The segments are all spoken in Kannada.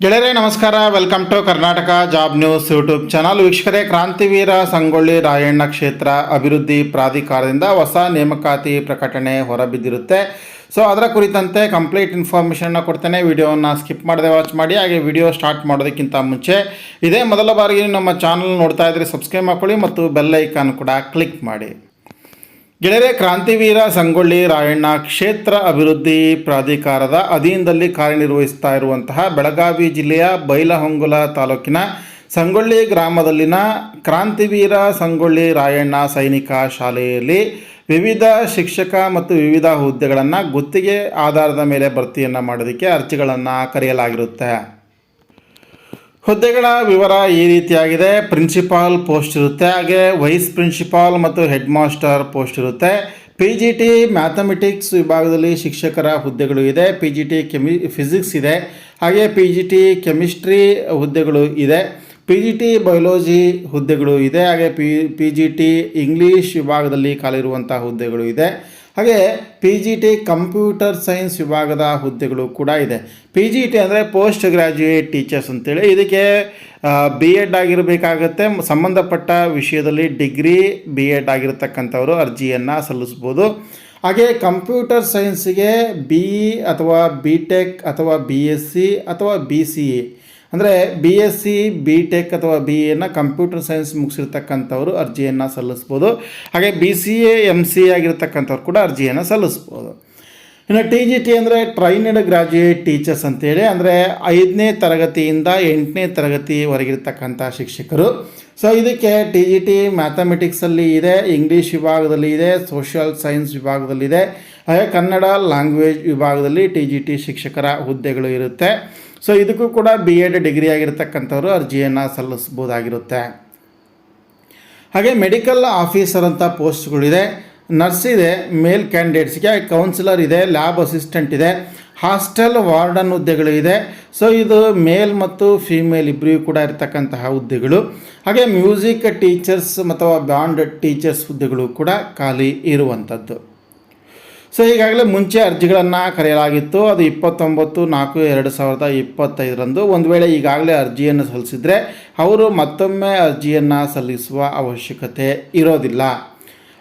ಗೆಳೆಯರೇ, ನಮಸ್ಕಾರ. Welcome to Karnataka job news YouTube channel. ವೀಕ್ಷಕರೇ, ಕ್ರಾಂತಿವೀರ ಸಂಗೊಳ್ಳಿ ರಾಯಣ್ಣ ಕ್ಷೇತ್ರ ಅಭಿವೃದ್ಧಿ ಪ್ರಾಧಿಕಾರದಿಂದ ಹೊಸ ನೇಮಕಾತಿ ಪ್ರಕಟಣೆ ಹೊರಬಿದ್ದಿರುತ್ತೆ. ಸೊ ಅದರ ಕುರಿತಂತೆ ಕಂಪ್ಲೀಟ್ ಇನ್ಫಾರ್ಮೇಷನ್ನ ಕೊಡ್ತೇನೆ. ವಿಡಿಯೋವನ್ನು ಸ್ಕಿಪ್ ಮಾಡದೆ ವಾಚ್ ಮಾಡಿ. ಹಾಗೆ ವಿಡಿಯೋ ಸ್ಟಾರ್ಟ್ ಮಾಡೋದಕ್ಕಿಂತ ಮುಂಚೆ ಇದೇ ಮೊದಲ ಬಾರಿಗೆ ನಮ್ಮ ಚಾನಲ್ ನೋಡ್ತಾ ಇದ್ರೆ ಸಬ್ಸ್ಕ್ರೈಬ್ ಮಾಡ್ಕೊಳ್ಳಿ ಮತ್ತು ಬೆಲ್ ಐಕಾನ್ ಕೂಡ ಕ್ಲಿಕ್ ಮಾಡಿ. ಗೆಳೆಯರೆ ಕ್ರಾಂತಿವೀರ ಸಂಗೊಳ್ಳಿ ರಾಯಣ್ಣ ಕ್ಷೇತ್ರ ಅಭಿವೃದ್ಧಿ ಪ್ರಾಧಿಕಾರದ ಅಧೀನದಲ್ಲಿ ಕಾರ್ಯನಿರ್ವಹಿಸ್ತಾ ಇರುವಂತಹ ಬೆಳಗಾವಿ ಜಿಲ್ಲೆಯ ಬೈಲಹೊಂಗುಲ ತಾಲೂಕಿನ ಸಂಗೊಳ್ಳಿ ಗ್ರಾಮದಲ್ಲಿನ ಕ್ರಾಂತಿವೀರ ಸಂಗೊಳ್ಳಿ ರಾಯಣ್ಣ ಸೈನಿಕ ಶಾಲೆಯಲ್ಲಿ ವಿವಿಧ ಶಿಕ್ಷಕ ಮತ್ತು ವಿವಿಧ ಹುದ್ದೆಗಳನ್ನು ಗುತ್ತಿಗೆ ಆಧಾರದ ಮೇಲೆ ಭರ್ತಿಯನ್ನು ಮಾಡೋದಕ್ಕೆ ಅರ್ಜಿಗಳನ್ನು ಕರೆಯಲಾಗಿರುತ್ತೆ. ಹುದ್ದೆಗಳ ವಿವರ ಈ ರೀತಿಯಾಗಿದೆ. ಪ್ರಿನ್ಸಿಪಾಲ್ ಪೋಸ್ಟ್ ಇರುತ್ತೆ. ಹಾಗೆ ವೈಸ್ ಪ್ರಿನ್ಸಿಪಾಲ್ ಮತ್ತು ಹೆಡ್ ಮಾಸ್ಟರ್ ಪೋಸ್ಟ್ ಇರುತ್ತೆ. ಪಿ ಜಿ ಟಿ ಮ್ಯಾಥಮೆಟಿಕ್ಸ್ ವಿಭಾಗದಲ್ಲಿ ಶಿಕ್ಷಕರ ಹುದ್ದೆಗಳು ಇದೆ. ಪಿ ಜಿ ಟಿ ಕೆಮಿ ಫಿಸಿಕ್ಸ್ ಇದೆ. ಹಾಗೆ ಪಿ ಜಿ ಟಿ ಕೆಮಿಸ್ಟ್ರಿ ಹುದ್ದೆಗಳು ಇದೆ. ಪಿ ಜಿ ಟಿ ಬಯೋಲಜಿ ಹುದ್ದೆಗಳು ಇದೆ. ಹಾಗೆ P P G T English ವಿಭಾಗದಲ್ಲಿ ಖಾಲಿರುವಂಥ ಹುದ್ದೆಗಳು ಇದೆ. ಹಾಗೆ P G T computer science ವಿಭಾಗದ ಹುದ್ದೆಗಳು ಕೂಡ ಇದೆ. ಪಿ ಜಿ ಟಿ ಅಂದರೆ ಪೋಸ್ಟ್ ಗ್ರ್ಯಾಜುಯೇಟ್ ಟೀಚರ್ಸ್ ಅಂತೇಳಿ ಇದಕ್ಕೆ ಬಿ ಎಡ್ ಆಗಿರಬೇಕಾಗತ್ತೆ. ಸಂಬಂಧಪಟ್ಟ ವಿಷಯದಲ್ಲಿ ಡಿಗ್ರಿ ಬಿ ಎಡ್ ಆಗಿರತಕ್ಕಂಥವರು ಅರ್ಜಿಯನ್ನು ಸಲ್ಲಿಸ್ಬೋದು ಹಾಗೆ ಕಂಪ್ಯೂಟರ್ ಸೈನ್ಸಿಗೆ ಬಿ ಅಥವಾ ಬಿ ಟೆಕ್ ಅಥವಾ ಬಿ ಎಸ್ ಸಿ ಅಥವಾ ಬಿ ಸಿ ಎ ಅಂದರೆ B S C B tech ಅಥವಾ ಬಿ ಎನ ಕಂಪ್ಯೂಟರ್ ಸೈನ್ಸ್ ಮುಗಿಸಿರ್ತಕ್ಕಂಥವ್ರು ಅರ್ಜಿಯನ್ನು ಸಲ್ಲಿಸ್ಬೋದು. ಹಾಗೆ B C A M C ಆಗಿರ್ತಕ್ಕಂಥವ್ರು ಕೂಡ ಅರ್ಜಿಯನ್ನು ಸಲ್ಲಿಸ್ಬೋದು. ಇನ್ನು ಟಿ ಜಿ ಟಿ ಅಂದರೆ ಟ್ರೈನಡ್ ಗ್ರಾಜ್ಯುಯೇಟ್ ಟೀಚರ್ಸ್ ಅಂತೇಳಿ, ಅಂದರೆ ಐದನೇ ತರಗತಿಯಿಂದ ಎಂಟನೇ ತರಗತಿವರೆಗಿರ್ತಕ್ಕಂಥ ಶಿಕ್ಷಕರು. ಸೊ ಇದಕ್ಕೆ ಟಿ ಜಿ ಟಿ ಮ್ಯಾಥಮೆಟಿಕ್ಸಲ್ಲಿ ಇದೆ ಇಂಗ್ಲೀಷ್ ವಿಭಾಗದಲ್ಲಿ ಇದೆ ಸೋಷಿಯಲ್ ಸೈನ್ಸ್ ವಿಭಾಗದಲ್ಲಿದೆ ಹಾಗೆ ಕನ್ನಡ ಲ್ಯಾಂಗ್ವೇಜ್ ವಿಭಾಗದಲ್ಲಿ ಟಿ ಜಿ ಟಿ ಶಿಕ್ಷಕರ ಹುದ್ದೆಗಳು ಇರುತ್ತೆ. ಸೊ ಇದಕ್ಕೂ ಕೂಡ ಬಿ ಎಡ್ ಡಿಗ್ರಿ ಆಗಿರ್ತಕ್ಕಂಥವ್ರು ಅರ್ಜಿಯನ್ನು ಸಲ್ಲಿಸ್ಬೋದಾಗಿರುತ್ತೆ ಹಾಗೆ ಮೆಡಿಕಲ್ ಆಫೀಸರ್ ಅಂತ ಪೋಸ್ಟ್ಗಳಿದೆ ನರ್ಸ್ ಇದೆ ಮೇಲ್ ಕ್ಯಾಂಡಿಡೇಟ್ಸ್ಗೆ ಕೌನ್ಸಿಲರ್ ಇದೆ ಲ್ಯಾಬ್ ಅಸಿಸ್ಟೆಂಟ್ ಇದೆ ಹಾಸ್ಟೆಲ್ ವಾರ್ಡನ್ ಹುದ್ದೆಗಳು ಇದೆ. ಸೊ ಇದು ಮೇಲ್ ಮತ್ತು ಫೀಮೇಲ್ ಇಬ್ಬರಿಗೂ ಕೂಡ ಇರತಕ್ಕಂತಹ ಹುದ್ದೆಗಳು. ಹಾಗೆ ಮ್ಯೂಸಿಕ್ ಟೀಚರ್ಸ್ ಅಥವಾ ಬ್ಯಾಂಡ್ ಟೀಚರ್ಸ್ ಹುದ್ದೆಗಳು ಕೂಡ ಖಾಲಿ ಇರುವಂಥದ್ದು. ಸೊ ಈಗಾಗಲೇ ಮುಂಚೆ ಅರ್ಜಿಗಳನ್ನು ಕರೆಯಲಾಗಿತ್ತು. ಅದು ಇಪ್ಪತ್ತೊಂಬತ್ತು ನಾಲ್ಕು ಎರಡು ಸಾವಿರದ ಇಪ್ಪತ್ತೈದರಂದು. ಒಂದು ವೇಳೆ ಈಗಾಗಲೇ ಅರ್ಜಿಯನ್ನು ಸಲ್ಲಿಸಿದರೆ ಅವರು ಮತ್ತೊಮ್ಮೆ ಅರ್ಜಿಯನ್ನು ಸಲ್ಲಿಸುವ ಅವಶ್ಯಕತೆ ಇರೋದಿಲ್ಲ.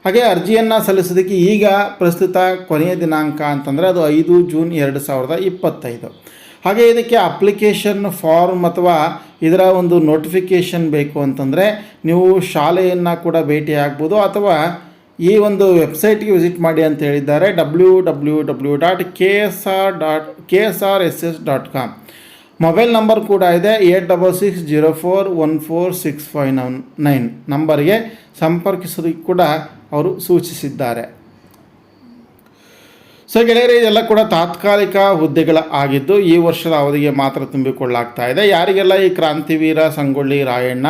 ಹಾಗೆ ಅರ್ಜಿಯನ್ನು ಸಲ್ಲಿಸೋದಕ್ಕೆ ಈಗ ಪ್ರಸ್ತುತ ಕೊನೆಯ ದಿನಾಂಕ ಅಂತಂದರೆ ಅದು ಐದು ಜೂನ್ ಎರಡು ಸಾವಿರದ ಇಪ್ಪತ್ತೈದು. ಹಾಗೆ ಇದಕ್ಕೆ ಅಪ್ಲಿಕೇಶನ್ ಫಾರ್ಮ್ ಅಥವಾ ಇದರ ಒಂದು ನೋಟಿಫಿಕೇಷನ್ ಬೇಕು ಅಂತಂದರೆ ನೀವು ಶಾಲೆಯನ್ನು ಕೂಡ ಭೇಟಿಯಾಗ್ಬೋದು ಅಥವಾ ಈ ಒಂದು ವೆಬ್ಸೈಟ್ಗೆ ವಿಸಿಟ್ ಮಾಡಿ ಅಂತ ಹೇಳಿದ್ದಾರೆ. W W W dot K S R dot K S R S S dot com. Mobile number ಕೂಡ ಇದೆ. Eight double six zero four one four six five nine nine ನಂಬರ್ಗೆ ಸಂಪರ್ಕಿಸೋದಕ್ಕೆ ಕೂಡ ಅವರು ಸೂಚಿಸಿದ್ದಾರೆ. ಸೊ ಗೆಳೆಯರೆ, ಇದೆಲ್ಲ ಕೂಡ ತಾತ್ಕಾಲಿಕ ಹುದ್ದೆಗಳ ಆಗಿದ್ದು, ಈ ವರ್ಷದ ಅವಧಿಗೆ ಮಾತ್ರ ತುಂಬಿಕೊಳ್ಳಾಗ್ತಾ ಇದೆ. ಯಾರಿಗೆಲ್ಲ ಈ ಕ್ರಾಂತಿವೀರ, ಸಂಗೊಳ್ಳಿ, ರಾಯಣ್ಣ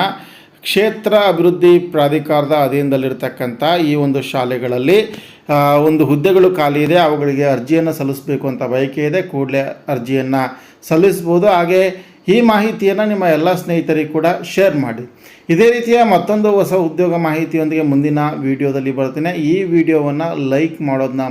ಕ್ಷೇತ್ರ ಅಭಿವೃದ್ಧಿ ಪ್ರಾಧಿಕಾರದ ಅಧೀನದಲ್ಲಿರ್ತಕ್ಕಂಥ ಈ ಒಂದು ಶಾಲೆಗಳಲ್ಲಿ ಒಂದು ಹುದ್ದೆಗಳು ಖಾಲಿ ಇದೆ, ಅವುಗಳಿಗೆ ಅರ್ಜಿಯನ್ನು ಸಲ್ಲಿಸಬೇಕು ಅಂತ ಬಯಕೆ ಇದೆ, ಕೂಡಲೇ ಅರ್ಜಿಯನ್ನು ಸಲ್ಲಿಸ್ಬೋದು. ಹಾಗೆ ಈ ಮಾಹಿತಿಯನ್ನು ನಿಮ್ಮ ಎಲ್ಲ ಸ್ನೇಹಿತರಿಗೆ ಕೂಡ ಶೇರ್ ಮಾಡಿ. ಇದೇ ರೀತಿಯ ಮತ್ತೊಂದು ಹೊಸ ಉದ್ಯೋಗ ಮಾಹಿತಿಯೊಂದಿಗೆ ಮುಂದಿನ ವಿಡಿಯೋದಲ್ಲಿ ಬರ್ತೀನಿ. ಈ ವಿಡಿಯೋವನ್ನು ಲೈಕ್ ಮಾಡೋದನ್ನ